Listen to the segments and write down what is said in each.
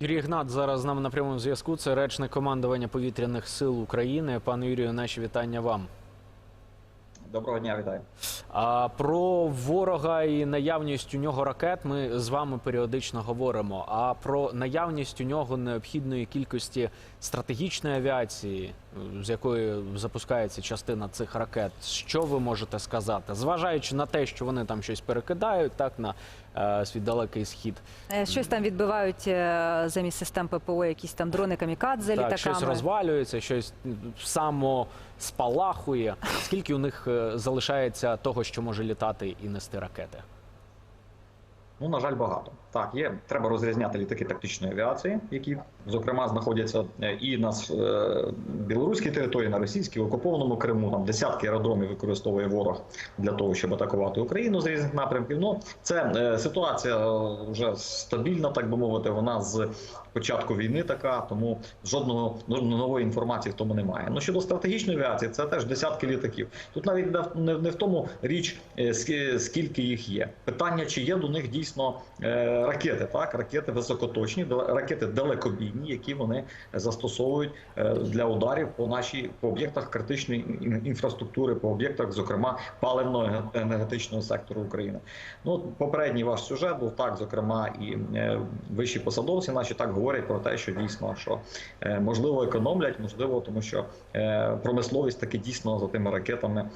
Юрій Гнат зараз з нами на прямому зв'язку. Це речник командування повітряних сил України. Пане Юрію, наші вітання вам. Доброго дня, вітаю. А про ворога і наявність у нього ракет ми з вами періодично говоримо. А про наявність у нього необхідної кількості стратегічної авіації, з якої запускається частина цих ракет. Що ви можете сказати, зважаючи на те, що вони там щось перекидають, так на е, свій далекий схід, Е, Щось там відбивають е, замість систем ППО, якісь там дрони камікадзе так, щось розвалюється, щось само спалахує. Скільки у них е, залишається того, що може літати і нести ракети? Ну, на жаль, багато. Так, є. Треба розрізняти літаки тактичної авіації, які, зокрема, знаходяться е, і на е, білоруській території, на російській, окупованому Криму. Там десятки аеродромів використовує ворог для того, щоб атакувати Україну з різних напрямків. Ну, це е, ситуація вже стабільна, так би мовити. Вона з початку війни така, тому жодного ну, нової інформації в тому немає. Ну щодо стратегічної авіації, це теж десятки літаків. Тут навіть не в- тому річ, скільки їх є. Питання, чи є до них дійсно е, ракети, так ракети високоточні, ракети далекобійні, які вони застосовують е, для ударів по нашій по об'єктах критичної інфраструктури, по об'єктах, зокрема паливно енергетичного сектору України. Ну попередній ваш сюжет був так, зокрема, і е, вищі посадовці наші так говорять про те, що дійсно що можливо економлять, можливо, тому що промисловість таки дійсно за тими ракетами.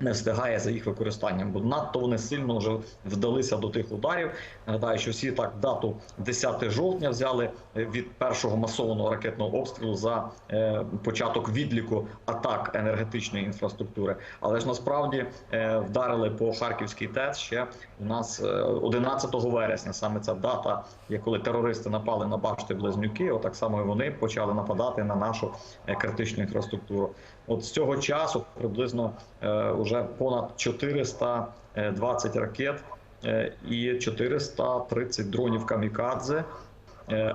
Не встигає за їх використанням, бо надто вони сильно вже вдалися до тих ударів. Нагадаю, що всі так дату 10 жовтня взяли е, від першого масованого ракетного обстрілу за е, початок відліку атак енергетичної інфраструктури. Але ж насправді е, вдарили по Харківській ТЕЦ ще у нас е, 11 вересня. Саме ця дата, коли терористи напали на башти близнюки. Отак само і вони почали нападати на нашу критичну інфраструктуру. От з цього часу приблизно е, вже понад 420 ракет е, і 430 дронів камікадзе. е,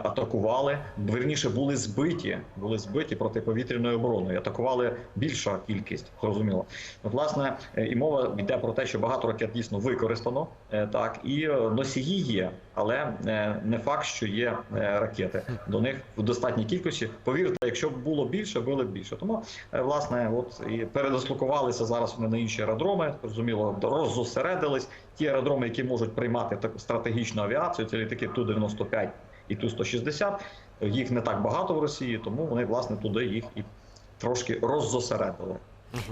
атакували. Верніше були збиті, були збиті протиповітряною обороною. Атакували більша кількість, зрозуміло. Власне, е, і мова йде про те, що багато ракет дійсно використано, е, так і е, носії є, але е, не факт, що є е, ракети. До них в достатній кількості. Повірте, якщо б було більше, було б більше. Тому е, власне, от і передислокувалися зараз вони на інші аеродроми. Зрозуміло, роззосередились. Ті аеродроми, які можуть приймати таку стратегічну авіацію, це літаки Ту-95 і Ту-160. Їх не так багато в Росії, тому вони власне туди їх і трошки роззосередили.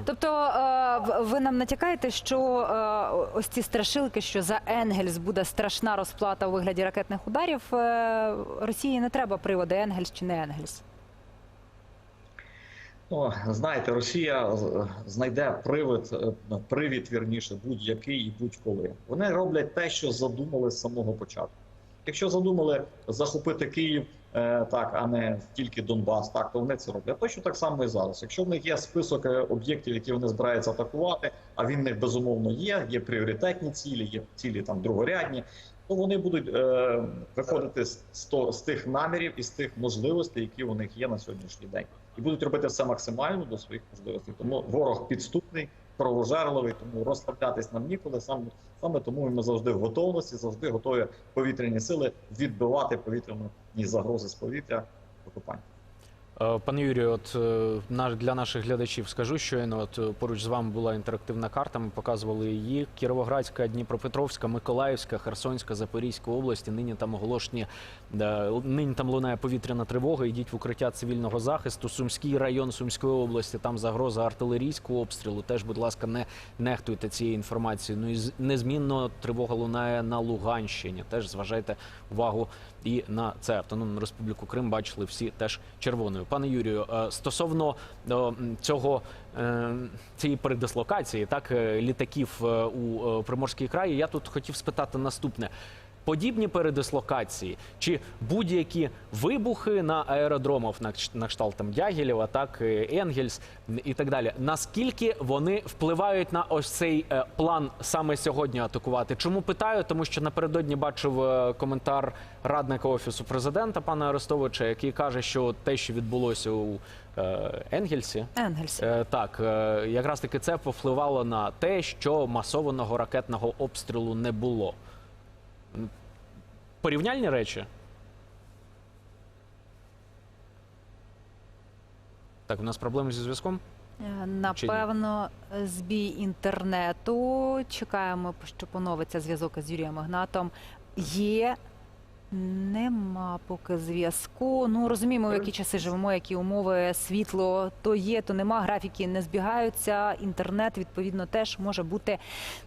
Тобто е, ви нам натякаєте, що е, ось ці страшилки, що за Енгельс буде страшна розплата у вигляді ракетних ударів. е, Росії не треба приводи Енгельс чи не Енгельс. Ну, знаєте, Росія знайде привид, е, привід, вірніше, будь-який і будь-коли. Вони роблять те, що задумали з самого початку. Якщо задумали захопити Київ, е, так, а не тільки Донбас, так, то вони це роблять. Точно так само і зараз. Якщо в них є список е, об'єктів, які вони збираються атакувати, а він в них безумовно є, є пріоритетні цілі, є цілі там другорядні, то вони будуть е, виходити з, то- з тих намірів і з тих можливостей, які у них є на сьогоднішній день, і будуть робити все максимально до своїх можливостей. Тому ворог підступний, кровожерливий, тому розслаблятись нам ніколи. Саме саме тому ми завжди в готовності, завжди готові повітряні сили відбивати повітряні загрози з повітря окупантів. Е, Пане Юрію, от е, для наших глядачів скажу щойно, от е, поруч з вами була інтерактивна карта. Ми показували її. Кіровоградська, Дніпропетровська, Миколаївська, Херсонська, Запорізька області. Нині там оголошені нині там лунає повітряна тривога. Йдіть в укриття цивільного захисту. Сумський район Сумської області. Там загроза артилерійського обстрілу. Теж, будь ласка, не нехтуйте цією інформацією. Ну і незмінно тривога лунає на Луганщині. Теж зважайте увагу і на це автономну республіку Крим бачили всі теж червоною. Пане Юрію, е, стосовно е, цього е, цієї передислокації, так літаків у Приморській краї, я тут хотів спитати наступне. Подібні передислокації чи будь-які вибухи на аеродромах на кш- кшталт там Дягілєва, так е, Енгельс і так далі. Наскільки вони впливають на ось цей е, план саме сьогодні атакувати? Чому питаю? Тому що напередодні бачив е, коментар радника офісу президента пана Арестовича, який каже, що те, що відбулося у Енгельсі, Е, Так, якраз таки це повпливало на те, що масованого ракетного обстрілу не було порівняльні речі. Так, у нас проблеми зі зв'язком. Е, напевно, збій інтернету. Чекаємо, що поновиться зв'язок із Юрієм Ігнатом. Є Нема поки зв'язку. Ну розуміємо, в які часи живемо, які умови, світло то є, то нема. Графіки не збігаються. Інтернет відповідно теж може бути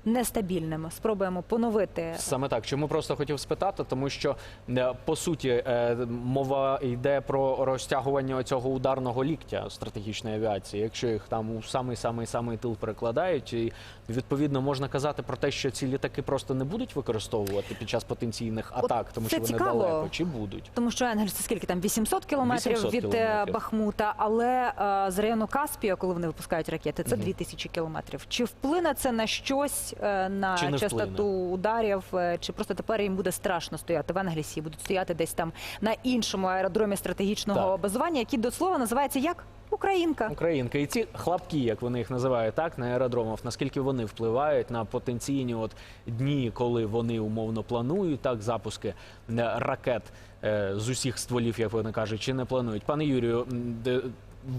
нестабільним. Спробуємо поновити. Саме так. Чому просто хотів спитати, тому що е, по суті е, мова йде про розтягування цього ударного ліктя стратегічної авіації. Якщо їх там у самий самий самий тил перекладають, і відповідно можна казати про те, що ці літаки просто не будуть використовувати під час потенційних атак, тому що вони цікаво. далеко чи будуть. Тому що Енгельс це скільки там 800 кілометрів 800 від е, кілометрів. Бахмута, але е, з району Каспія, коли вони випускають ракети, це Мгм. 2000 кілометрів. Чи вплине це на щось е, на Чи частоту вплине? ударів, е, чи просто тепер їм буде страшно стояти в Енгельсі, будуть стояти десь там на іншому аеродромі стратегічного Так. базування, який до слова називається як Українка. Українка і ці хлопки, як вони їх називають, так на аеродромах, наскільки вони впливають на потенційні от дні, коли вони умовно планують так запуски е, ракет е, з усіх стволів, як вони кажуть, чи не планують. Пане Юрію, де-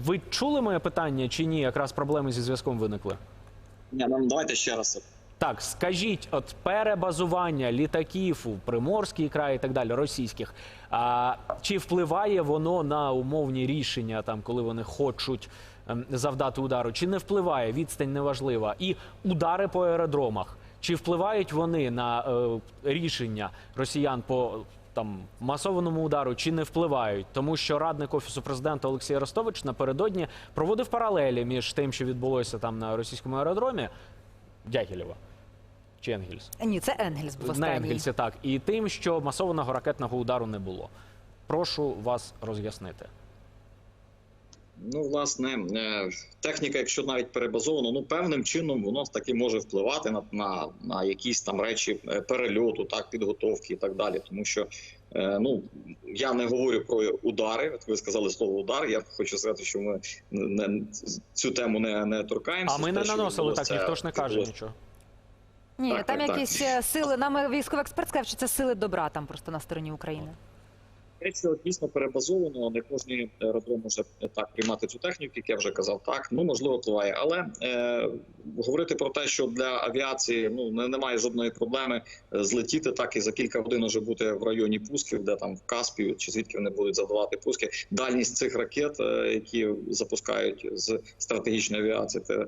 ви чули моє питання чи ні? Якраз проблеми зі зв'язком виникли. Ні, ну давайте ще раз. Так, скажіть, от перебазування літаків у Приморський край і так далі, російських, а, чи впливає воно на умовні рішення, там, коли вони хочуть ем, завдати удару, чи не впливає? Відстань неважлива. І удари по аеродромах, чи впливають вони на е, рішення росіян по там масованому удару, чи не впливають? Тому що радник офісу президента Олексій Арестович напередодні проводив паралелі між тим, що відбулося там на російському аеродромі. Дягілєва чи Енгельс? Ні, це Енгельс був На. Енгельсі так. І тим, що масованого ракетного удару не було. Прошу вас роз'яснити. Ну, власне, е, техніка, якщо навіть перебазована, ну певним чином воно таки може впливати на, на, на якісь там речі е, перельоту, так, підготовки і так далі. Тому що е, ну я не говорю про удари. От ви сказали слово удар. Я хочу сказати, що ми не, цю тему не, не торкаємося. А ми не Те, наносили так, ніхто ж не каже нічого. Ні, Так, там так, якісь так. сили. Нам військовий експерт сказав, що це сили добра там просто на стороні України. Якщо дійсно перебазовано, не кожний аеродром може так приймати цю техніку, як я вже казав, так ну можливо впливає. Але е, говорити про те, що для авіації ну немає жодної проблеми е, злетіти так і за кілька годин вже бути в районі пусків, де там в Каспію чи звідки вони будуть завдавати пуски. Дальність цих ракет, е, які запускають з стратегічної авіації, це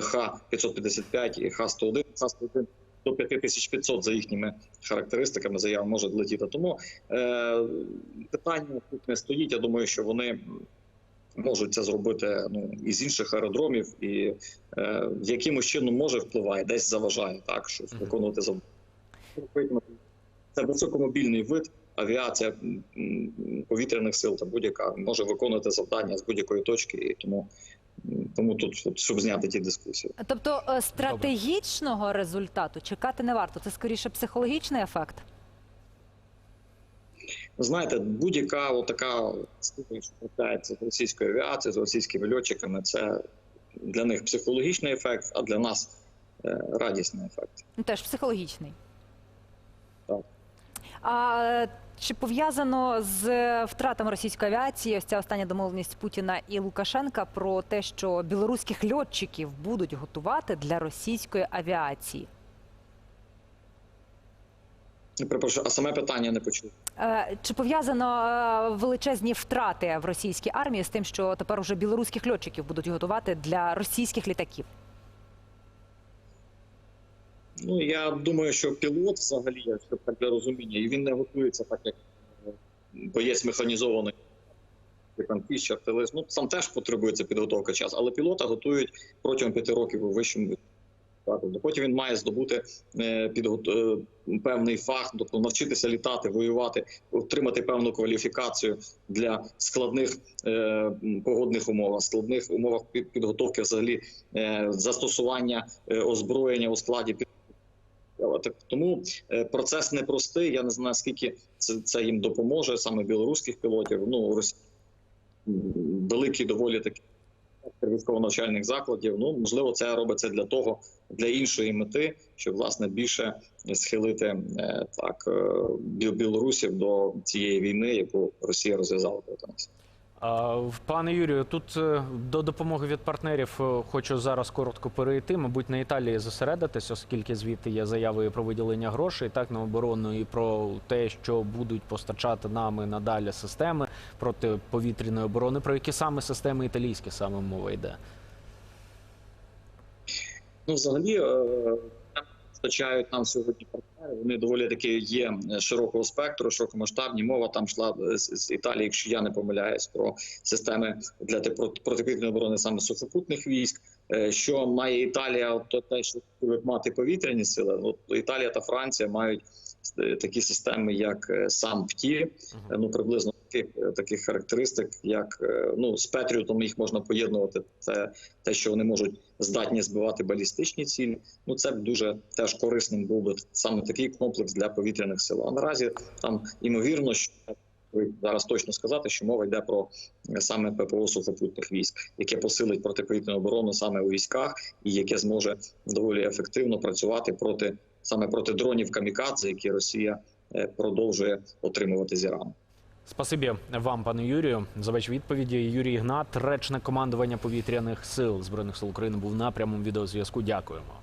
Х-555 і Х-101. Х-101 до 5500 за їхніми характеристиками заяв може летіти. Тому е, питання тут не стоїть. Я думаю, що вони можуть це зробити ну із інших аеродромів, і е, якимось чином може впливає, десь заважає так, що виконувати завдання. Це високомобільний вид. Авіація повітряних сил та будь-яка може виконувати завдання з будь-якої точки, і тому, тому тут, от, щоб зняти ті дискусії. Тобто е, стратегічного результату чекати не варто. Це скоріше психологічний ефект. Знаєте, будь-яка така штука, що трапляється з російською авіацією, з російськими льотчиками, це для них психологічний ефект, а для нас е, радісний ефект. Ну, теж психологічний. А чи пов'язано з втратами російської авіації ось ця остання домовленість Путіна і Лукашенка про те, що білоруських льотчиків будуть готувати для російської авіації? Перепрошую, а саме питання не почув. Е, Чи пов'язано е, величезні втрати в російській армії з тим, що тепер уже білоруських льотчиків будуть готувати для російських літаків? Ну я думаю, що пілот взагалі, якщо так для розуміння, і він не готується так, як е, боєць механізований. Чи артилерист. Ну там теж потребується підготовка часу, але пілота готують протягом п'яти років у вищому. Потім він має здобути е, підгот... е, певний фах, тобто навчитися літати, воювати, отримати певну кваліфікацію для складних погодних умов, складних умовах під- підготовки взагалі застосування озброєння у складі під. Так, Тому е, процес непростий. Я не знаю, скільки це, це їм допоможе, саме білоруських пілотів. Ну рос... великі доволі такі військово-навчальних закладів. Ну можливо, це робиться для того, для іншої мети, щоб власне більше схилити е, так е, білорусів до цієї війни, яку Росія розв'язала проти нас. Пане Юрію, тут е, до допомоги від партнерів е, хочу зараз коротко перейти. Мабуть, на Італії зосередитись, оскільки звідти є заяви про виділення грошей, так на оборону і про те, що будуть постачати нами надалі системи протиповітряної оборони. Про які саме системи італійські саме мова йде? Ну, взагалі, е, постачають нам сьогодні партнери. Вони доволі таки є широкого спектру, широкомасштабні. Мова там йшла з, з Італії, якщо я не помиляюсь, про системи для проти- протиповітряної оборони саме сухопутних військ. Е, Що має Італія, то те, що мати повітряні сили. От Італія та Франція мають е, такі системи, як е, сам ПТІ, е, ну приблизно таких таких характеристик, як е, ну з Петріотом їх можна поєднувати. Це те, що вони можуть здатні збивати балістичні цілі. Ну це б дуже теж корисним був би саме такий комплекс для повітряних сил. А наразі там імовірно, що ви зараз точно сказати, що мова йде про е, саме ППО сухопутних військ, яке посилить протиповітряну оборону саме у військах, і яке зможе доволі ефективно працювати проти саме проти дронів камікадзе, які Росія е, продовжує отримувати з Ірану. Спасибі вам, пане Юрію, за ваші відповіді. Юрій Ігнат, речник командування повітряних сил збройних сил України, був на прямому відеозв'язку. Дякуємо.